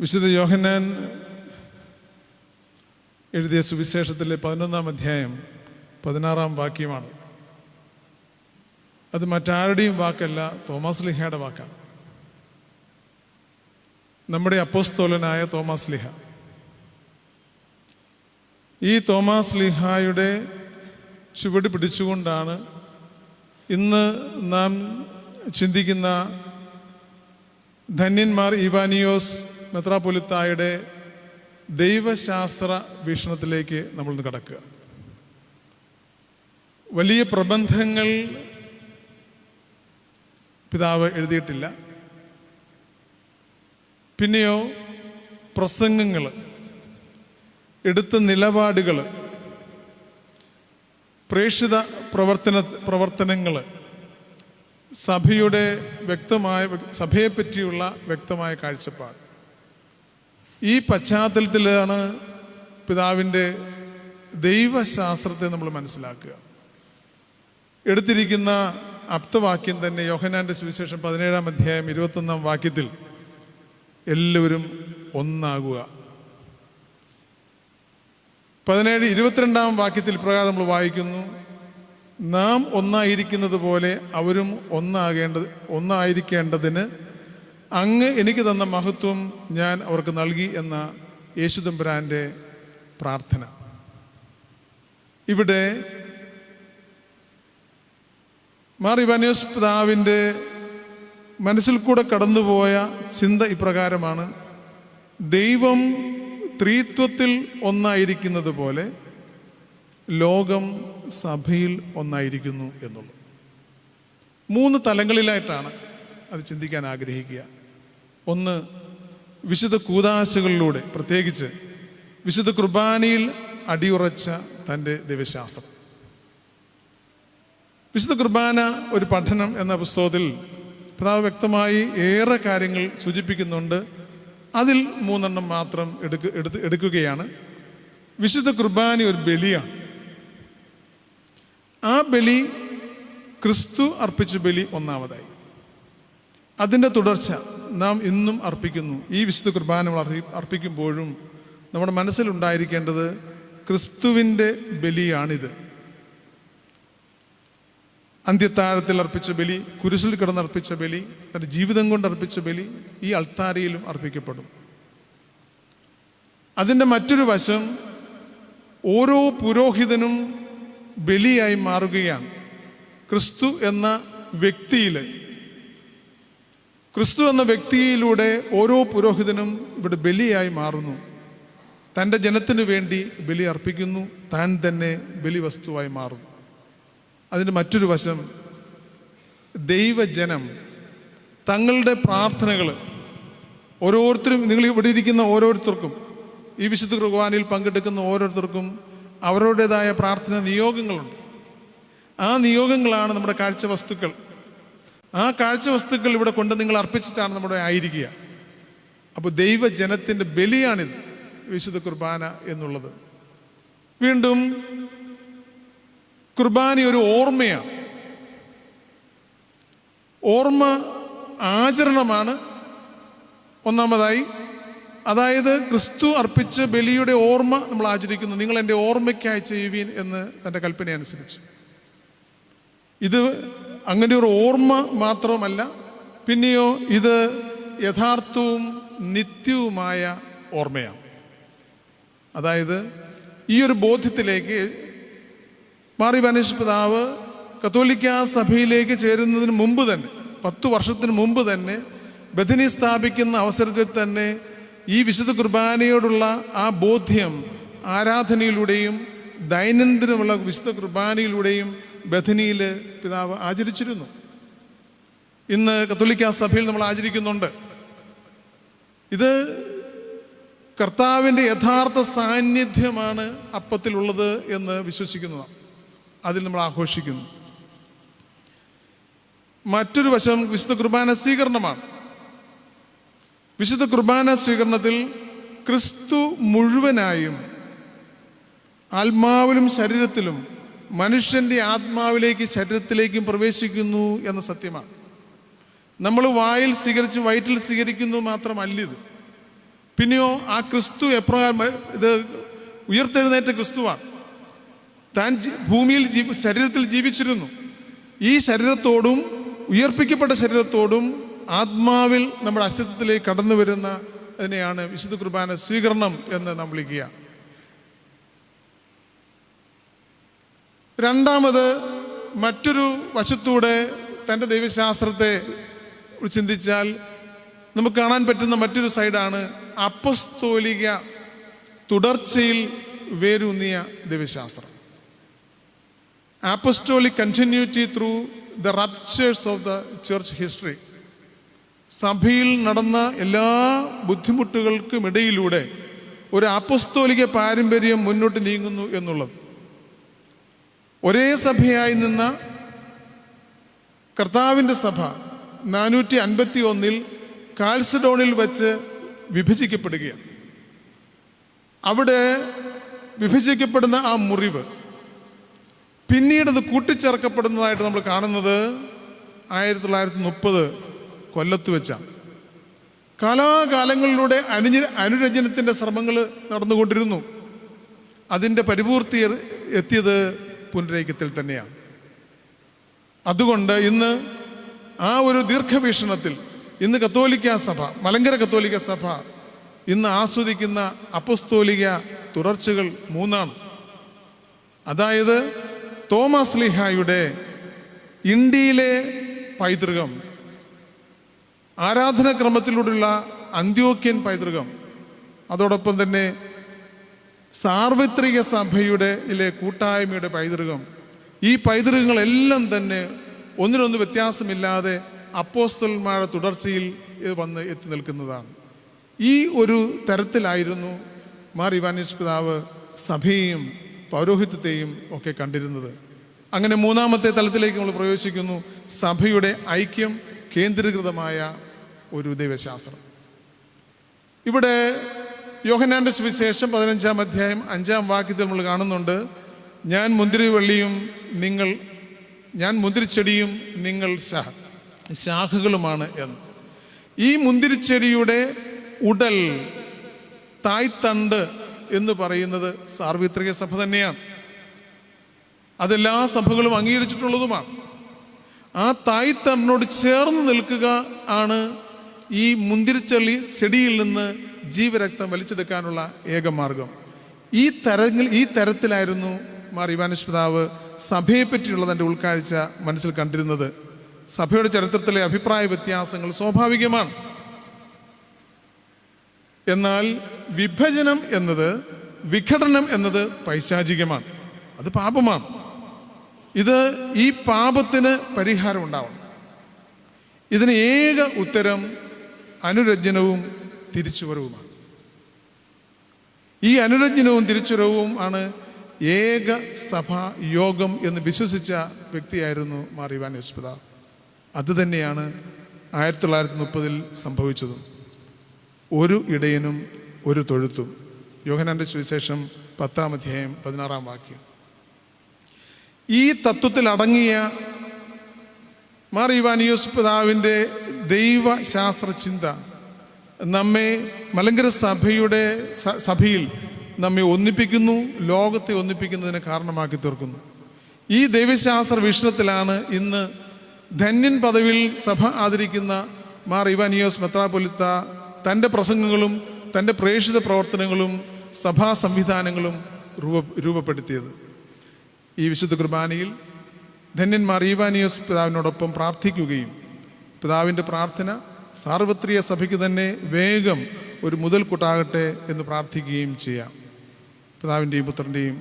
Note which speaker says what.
Speaker 1: വിശുദ്ധ യോഹന്നാൻ എഴുതിയ സുവിശേഷത്തിലെ പതിനൊന്നാം അധ്യായം പതിനാറാം വാക്യമാണ്. അത് മറ്റാരുടെയും വാക്കല്ല തോമസ് ലിഹയുടെ വാക്കാണ്. നമ്മുടെ അപ്പോസ്തോലനായ തോമസ് ലിഹ. ഈ തോമസ് ലിഹായുടെ ചുവട് പിടിച്ചുകൊണ്ടാണ് ഇന്ന് നാം ചിന്തിക്കുന്ന ധന്യന്മാർ ഇവാനിയോസ് മെത്രാപൊലിത്തായുടെ ദൈവശാസ്ത്ര വീക്ഷണത്തിലേക്ക് നമ്മൾ കടക്കുക. വലിയ പ്രബന്ധങ്ങൾ പിതാവ് എഴുതിയിട്ടില്ല. പിന്നെയോ പ്രസംഗങ്ങൾ എടുത്ത നിലപാടുകൾ പ്രേക്ഷിത പ്രവർത്തന പ്രവർത്തനങ്ങൾ സഭയുടെ വ്യക്തമായ സഭയെപ്പറ്റിയുള്ള വ്യക്തമായ കാഴ്ചപ്പാട്. ഈ പശ്ചാത്തലത്തിലാണ് പിതാവിന്റെ ദൈവശാസ്ത്രത്തെ നമ്മൾ മനസ്സിലാക്കുക. എടുത്തിരിക്കുന്ന അപ്തവാക്യം തന്നെ യോഹനാന്റെ സുവിശേഷം പതിനേഴാം അധ്യായം ഇരുപത്തൊന്നാം വാക്യത്തിൽ എല്ലാവരും ഒന്നാകുക. പതിനേഴ് ഇരുപത്തിരണ്ടാം വാക്യത്തിൽ പ്രകാരം നമ്മൾ വായിക്കുന്നു നാം ഒന്നായിരിക്കുന്നത് പോലെ അവരും ഒന്നാകേണ്ടത് ഒന്നായിരിക്കേണ്ടതിന് അങ്ങ് എനിക്ക് തന്ന മഹത്വം ഞാൻ അവർക്ക് നൽകി എന്ന യേശുദമ്പുരാന്റെ പ്രാർത്ഥന. ഇവിടെ മാർ ഇവാനിയോസ് പിതാവിന്റെ മനസ്സിൽ കൂടെ കടന്നുപോയ ചിന്ത ഇപ്രകാരമാണ്. ദൈവം ത്രീത്വത്തിൽ ഒന്നായിരിക്കുന്നത് പോലെ ലോകം സഭയിൽ ഒന്നായിരിക്കുന്നു എന്നുള്ളത്. മൂന്ന് തലങ്ങളിലായിട്ടാണ് അത് ചിന്തിക്കാൻ ആഗ്രഹിക്കുക. ഒന്ന് വിശുദ്ധ കൂതാശകളിലൂടെ പ്രത്യേകിച്ച് വിശുദ്ധ കുർബാനയിൽ അടിയുറച്ച തന്റെ ദിവ്യശാസ്ത്രം. വിശുദ്ധ കുർബാന ഒരു പഠനം എന്ന പുസ്തകത്തിൽ പിതാവ് വ്യക്തമായി ഏറെ കാര്യങ്ങൾ സൂചിപ്പിക്കുന്നുണ്ട്. അതിൽ മൂന്നെണ്ണം മാത്രം എടുക്ക എടുത്ത് എടുക്കുകയാണ്. വിശുദ്ധ കുർബാന ഒരു ബലിയാണ്. ആ ബലി ക്രിസ്തു അർപ്പിച്ച ബലി ഒന്നാമതായി. അതിന്റെ തുടർച്ച നാം ഇന്നും അർപ്പിക്കുന്നു. ഈ വിശുദ്ധ കുർബാന അർപ്പിക്കുമ്പോഴും നമ്മുടെ മനസ്സിലുണ്ടായിരിക്കേണ്ടത് ക്രിസ്തുവിന്റെ ബലിയാണിത്. അന്ത്യത്താഴത്തിൽ അർപ്പിച്ച ബലി കുരിശിൽ കിടന്നർപ്പിച്ച ബലി തന്റെ ജീവിതം കൊണ്ട് അർപ്പിച്ച ബലി ഈ അൾത്താരയിലും അർപ്പിക്കപ്പെടും. അതിന്റെ മറ്റൊരു വശം ഓരോ പുരോഹിതനും ബലിയായി മാറുകയാണ്. ക്രിസ്തു എന്ന വ്യക്തിയിൽ ക്രിസ്തു എന്ന വ്യക്തിയിലൂടെ ഓരോ പുരോഹിതനും ഇവിടെ ബലിയായി മാറുന്നു. തന്റെ ജനത്തിനു വേണ്ടി ബലി അർപ്പിക്കുന്നു. താൻ തന്നെ ബലി വസ്തുവായി മാറുന്നു. അതിന്റെ മറ്റൊരു വശം ദൈവജനം തങ്ങളുടെ പ്രാർത്ഥനകൾ ഓരോരുത്തരും നിങ്ങൾ ഇവിടെ ഇരിക്കുന്ന ഓരോരുത്തർക്കും ഈ വിശുദ്ധ കുർബാനയിൽ പങ്കെടുക്കുന്ന ഓരോരുത്തർക്കും അവരുടേതായ പ്രാർത്ഥന നിയോഗങ്ങളുണ്ട്. ആ നിയോഗങ്ങളാണ് നമ്മുടെ കാഴ്ച വസ്തുക്കൾ ആ കാഴ്ച വസ്തുക്കൾ ഇവിടെ കൊണ്ട് നിങ്ങൾ അർപ്പിച്ചിട്ടാണ് നമ്മുടെ ആയിരിക്കുക. അപ്പോൾ ദൈവജനത്തിന്റെ ബലിയാണിത് വിശുദ്ധ കുർബാന എന്നുള്ളത്. വീണ്ടും കുർബാന ഒരു ഓർമ്മയാണ്. ഓർമ്മ ആചരണമാണ്. ഒന്നാമതായി അതായത് ക്രിസ്തു അർപ്പിച്ച ബലിയുടെ ഓർമ്മ നമ്മൾ ആചരിക്കുന്നു. നിങ്ങൾ എന്റെ ഓർമ്മയ്ക്കായി ചെയ്യുവീൻ എന്ന് തന്റെ കൽപ്പന അനുസരിച്ച് ഇത് അങ്ങനെ ഒരു ഓർമ്മ മാത്രമല്ല പിന്നെയോ ഇത് യഥാർത്ഥവും നിത്യവുമായ ഓർമ്മയാണ്. അതായത് ഈ ഒരു ബോധ്യത്തിലേക്ക് മാറി വനേശ് പിതാവ് കത്തോലിക്ക സഭയിലേക്ക് ചേരുന്നതിന് മുമ്പ് തന്നെ പത്തു വർഷത്തിന് മുമ്പ് തന്നെ ബഥനി സ്ഥാപിക്കുന്ന അവസരത്തിൽ തന്നെ ഈ വിശുദ്ധ കുർബാനയോടുള്ള ആ ബോധ്യം ആരാധനയിലൂടെയും ദൈനംദിനമുള്ള വിശുദ്ധ കുർബാനയിലൂടെയും ബഥനിയിൽ പിതാവ് ആചരിച്ചിരുന്നു. ഇന്ന് കത്തോലിക്ക സഭയിൽ നമ്മൾ ആചരിക്കുന്നുണ്ട്. ഇത് കർത്താവിന്റെ യഥാർത്ഥ സാന്നിധ്യമാണ് അപ്പത്തിലുള്ളത് എന്ന് വിശ്വസിക്കുന്നതാണ്. അതിൽ നമ്മൾ ആഘോഷിക്കുന്നു. മറ്റൊരു വശം വിശുദ്ധ കുർബാന സ്വീകരണമാണ്. വിശുദ്ധ കുർബാന സ്വീകരണത്തിൽ ക്രിസ്തു മുഴുവനായും ആത്മാവിലും ശരീരത്തിലും മനുഷ്യന്റെ ആത്മാവിലേക്ക് ശരീരത്തിലേക്കും പ്രവേശിക്കുന്നു എന്ന സത്യമാണ്. നമ്മൾ വായിൽ സ്വീകരിച്ച് വയറ്റിൽ സ്വീകരിക്കുന്നു മാത്രമല്ല ഇത്. പിന്നെയോ ആ ക്രിസ്തു എപ്രകാരം ഇത് ഉയർത്തെഴുന്നേറ്റ ക്രിസ്തുവാണ്. താൻ ഭൂമിയിൽ ശരീരത്തിൽ ജീവിച്ചിരുന്നു. ഈ ശരീരത്തോടും ഉയർപ്പിക്കപ്പെട്ട ശരീരത്തോടും ആത്മാവിൽ നമ്മുടെ അസ്തിത്വത്തിലേക്ക് കടന്നു വരുന്ന അതിനെയാണ് വിശുദ്ധ കുർബാന സ്വീകരണം എന്ന് നാം വിളിക്കുക രണ്ടാമത് മറ്റൊരു വശത്തൂടെ തന്റെ ദൈവശാസ്ത്രത്തെ ചിന്തിച്ചാൽ നമുക്ക് കാണാൻ പറ്റുന്ന മറ്റൊരു സൈഡാണ് അപ്പസ്തോലിക തുടർച്ചയിൽ വേരൂന്നിയ ദൈവശാസ്ത്രം. apostolic continuity through the ruptures of the church history. സഭയിൽ നടന്ന എല്ലാ ബുദ്ധിമുട്ടുകൾക്കും ഇടയിലൂടെ ഒരു അപ്പസ്തോലിക പാരമ്പര്യം മുന്നോട്ട് നീങ്ങുന്നു എന്നുള്ളത്. ഒരേ സഭയായി നിന്ന കർത്താവിന്റെ സഭ നാനൂറ്റി അൻപത്തി ഒന്നിൽ കാൽസഡോണിൽ വച്ച് വിഭജിക്കപ്പെടുകയാണ്. അവിടെ വിഭജിക്കപ്പെടുന്ന ആ മുറിവ് പിന്നീട് അത് കൂട്ടിച്ചേർക്കപ്പെടുന്നതായിട്ട് നമ്മൾ കാണുന്നത് ആയിരത്തി തൊള്ളായിരത്തി മുപ്പത് കൊല്ലത്ത് വെച്ചാണ്. കലാകാലങ്ങളിലൂടെ അനുജ അനുരഞ്ജനത്തിന്റെ ശ്രമങ്ങൾ നടന്നുകൊണ്ടിരുന്നു. അതിന്റെ പരിപൂർത്തി എത്തിയത് പുനരൈക്യത്തിൽ തന്നെയാണ്. അതുകൊണ്ട് ഇന്ന് ആ ഒരു ദീർഘവീക്ഷണത്തിൽ ഇന്ന് കത്തോലിക്ക സഭ മലങ്കര കത്തോലിക്ക സഭ ഇന്ന് ആസ്വദിക്കുന്ന അപ്പസ്തോലിക തുടർച്ചകൾ മൂന്നാണ്. അതായത് തോമസ് ലിഹായുടെ ഇന്ത്യയിലെ പൈതൃകം ആരാധനാക്രമത്തിലൂടെയുള്ള അന്ത്യോക്യൻ പൈതൃകം അതോടൊപ്പം തന്നെ സാർവത്രിക സഭയുടെ കൂട്ടായ്മയുടെ പൈതൃകം. ഈ പൈതൃകങ്ങളെല്ലാം തന്നെ ഒന്നിനൊന്ന് വ്യത്യാസമില്ലാതെ അപ്പോസ്തലന്മാരുടെ തുടർച്ചയിൽ ഇത് വന്ന് എത്തി നിൽക്കുന്നതാണ്. ഈ ഒരു തരത്തിലായിരുന്നു മാർ ഇവാനിഷ് പിതാവ് സഭയെയും പൗരോഹിത്യത്തെയും ഒക്കെ കണ്ടിരുന്നത്. അങ്ങനെ മൂന്നാമത്തെ തലത്തിലേക്ക് നമ്മൾ പ്രവേശിക്കുന്നു. സഭയുടെ ഐക്യം കേന്ദ്രീകൃതമായ ഒരു ദൈവശാസ്ത്രം. ഇവിടെ യോഹനാന്റെ സുവിശേഷം പതിനഞ്ചാം അധ്യായം അഞ്ചാം വാക്യത്തിൽ നമ്മൾ കാണുന്നുണ്ട്. ഞാൻ മുന്തിരിവള്ളിയും നിങ്ങൾ ഞാൻ മുന്തിരിച്ചെടിയും നിങ്ങൾ ശാഖ ശാഖകളുമാണ് എന്ന്. ഈ മുന്തിരിച്ചെടിയുടെ ഉടൽ തായ്തണ്ട് എന്ന് പറയുന്നത് സാർവത്രിക സഭ തന്നെയാണ്. അതെല്ലാ സഭകളും അംഗീകരിച്ചിട്ടുള്ളതുമാണ്. ആ തായ്തണ്ടിനോട് ചേർന്ന് നിൽക്കുക ആണ് ഈ മുന്തിരിച്ചെളി ചെടിയിൽ നിന്ന് ജീവരക്തം വലിച്ചെടുക്കാനുള്ള ഏക മാർഗം. ഈ തരങ്ങൾ ഈ തരത്തിലായിരുന്നു മാർ ഇവാനിഷ് സഭയെ പറ്റിയുള്ള തന്റെ ഉൾക്കാഴ്ച മനസ്സിൽ കണ്ടിരുന്നത്. സഭയുടെ ചരിത്രത്തിലെ അഭിപ്രായ വ്യത്യാസങ്ങൾ സ്വാഭാവികമാണ്. എന്നാൽ വിഭജനം എന്നത് വിഘടനം എന്നത് പൈശാചികമാണ്. അത് പാപമാണ്. ഇത് ഈ പാപത്തിന് പരിഹാരം ഉണ്ടാവണം. ഇതിന് ഏക ഉത്തരം അനുരഞ്ജനവും തിരിച്ചുവരവുമാണ്. ഈ അനുരഞ്ജനവും തിരിച്ചുവരവും ആണ് ഏക സഭ യോഗം എന്ന് വിശ്വസിച്ച വ്യക്തിയായിരുന്നു മാർ ഇവാൻ യോസ്പിത അത് തന്നെയാണ് ആയിരത്തി തൊള്ളായിരത്തി മുപ്പതിൽ സംഭവിച്ചതും. ഒരു ഇടയനും ഒരു തൊഴുത്തും. യോഹനാന്റെ സുവിശേഷം പത്താം അധ്യായം പതിനാറാം വാക്യം. ഈ തത്വത്തിൽ അടങ്ങിയ മാർ ഇവാനിയോസ് പിതാവിന്റെ ദൈവശാസ്ത്ര ചിന്ത നമ്മെ മലങ്കര സഭയുടെ സഭയിൽ നമ്മെ ഒന്നിപ്പിക്കുന്നു ലോകത്തെ ഒന്നിപ്പിക്കുന്നതിന് കാരണമാക്കി തീർക്കുന്നു. ഈ ദൈവശാസ്ത്ര വീക്ഷണത്തിലാണ് ഇന്ന് ധന്യൻ പദവിയിൽ സഭ ആദരിക്കുന്ന മാർ ഇവാനിയോസ് മെത്രാപൊലിത്ത തന്റെ പ്രസംഗങ്ങളും തന്റെ പ്രേക്ഷിത പ്രവർത്തനങ്ങളും സഭാ സംവിധാനങ്ങളും രൂപ രൂപപ്പെടുത്തിയത്. ഈ വിശുദ്ധ കുർബാനയിൽ ധന്യന്മാർ ഈവാനിയോസ് പിതാവിനോടൊപ്പം പ്രാർത്ഥിക്കുകയും പിതാവിന്റെ പ്രാർത്ഥന സാർവത്രിക സഭയ്ക്ക് തന്നെ വേഗം ഒരു മുതൽക്കൂട്ടാകട്ടെ എന്ന് പ്രാർത്ഥിക്കുകയും ചെയ്യാം. പിതാവിന്റെയും പുത്രന്റെയും